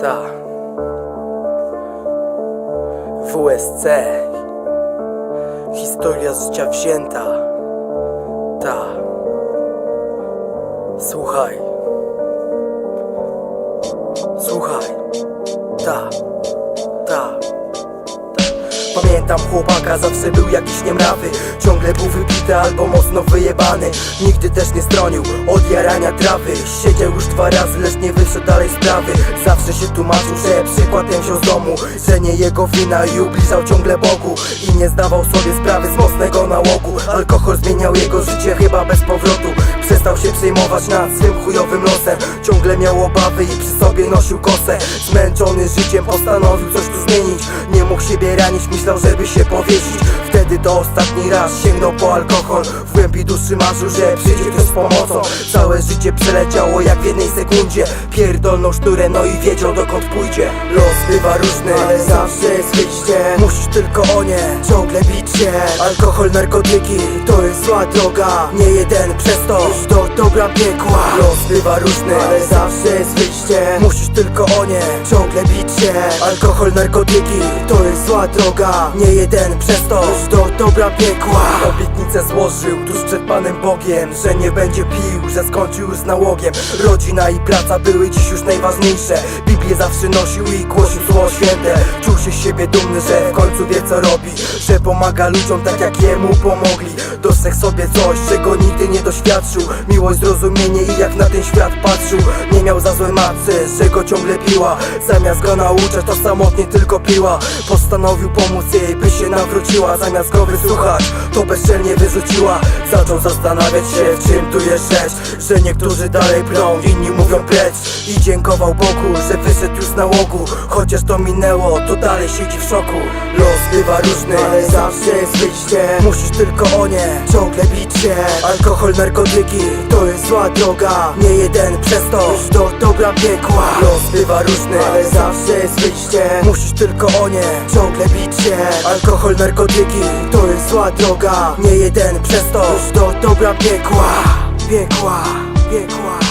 Ta. WSC. Historia życia wzięta. Ta. Słuchaj. Słuchaj. Ta. Ta. Pamiętam chłopaka, zawsze był jakiś niemrawy. Ciągle był wypity albo mocno wyjebany. Nigdy też nie stronił od jarania trawy. Siedział już dwa razy, lecz nie wyszedł dalej sprawy Zawsze się tłumaczył, że przykładem wziął z domu Że nie jego wina i ubliżał ciągle Bogu. I nie zdawał sobie sprawy z mocnego nałogu. Alkohol zmieniał jego życie chyba bez powrotu. się przejmować nad swym chujowym losem. Ciągle miał obawy i przy sobie nosił kosę. Zmęczony życiem postanowił coś tu zmienić. Nie mógł siebie ranić, myślał żeby się powiesić. Wtedy to ostatni raz sięgnął po alkohol. W głębi duszy marzył, że przyjdzie ktoś z pomocą. Całe życie przeleciało jak w jednej sekundzie. Pierdolną szturę, no i wiedział dokąd pójdzie. Los bywa różny, ale zawsze jest wyjście Musisz tylko o nie ciągle bić się. Alkohol, narkotyki, to jest zła droga. Nie jeden przez to. Do dobra piekła. Los bywa różny, ale zawsze jest wyjście. Musisz tylko o nie ciągle bić się. Alkohol, narkotyki, to jest zła droga. Nie jeden przez to. Już do dobra piekła. Obietnicę złożył tuż przed Panem Bogiem Że nie będzie pił, że skończył już z nałogiem. Rodzina i praca były dziś już najważniejsze. Biblię zawsze nosił i głosił słowo święte. Czuł się z siebie dumny, że w końcu wie co robi. Że pomaga ludziom tak jak jemu pomogli Dostrzegł sobie coś, czego nigdy nie doświadczył. Miłość, zrozumienie i jak na ten świat patrzył. Nie miał za złe matce, że go ciągle piła Zamiast go nauczać, to samotnie tylko piła. Postanowił pomóc jej, by się nawróciła. Zamiast go wysłuchać, to bezczelnie wyrzuciła. Zaczął zastanawiać się, w czym tu jest rzecz Że niektórzy dalej plą, inni mówią precz. I dziękował Bogu, że wyszedł już z nałogu Chociaż to minęło, to dalej siedzi w szoku. Los bywa różny, ale zawsze jest wyjście. Musisz tylko o nie ciągle bić się Alkohol, narkotyki, to jest zła droga. Nie jeden przez to już do dobra piekła. Los bywa różny, ale zawsze jest wyjście. Musisz tylko o nie ciągle bić się Alkohol, narkotyki, to jest zła droga. Nie jeden przez to już do dobra piekła. Piekła, piekła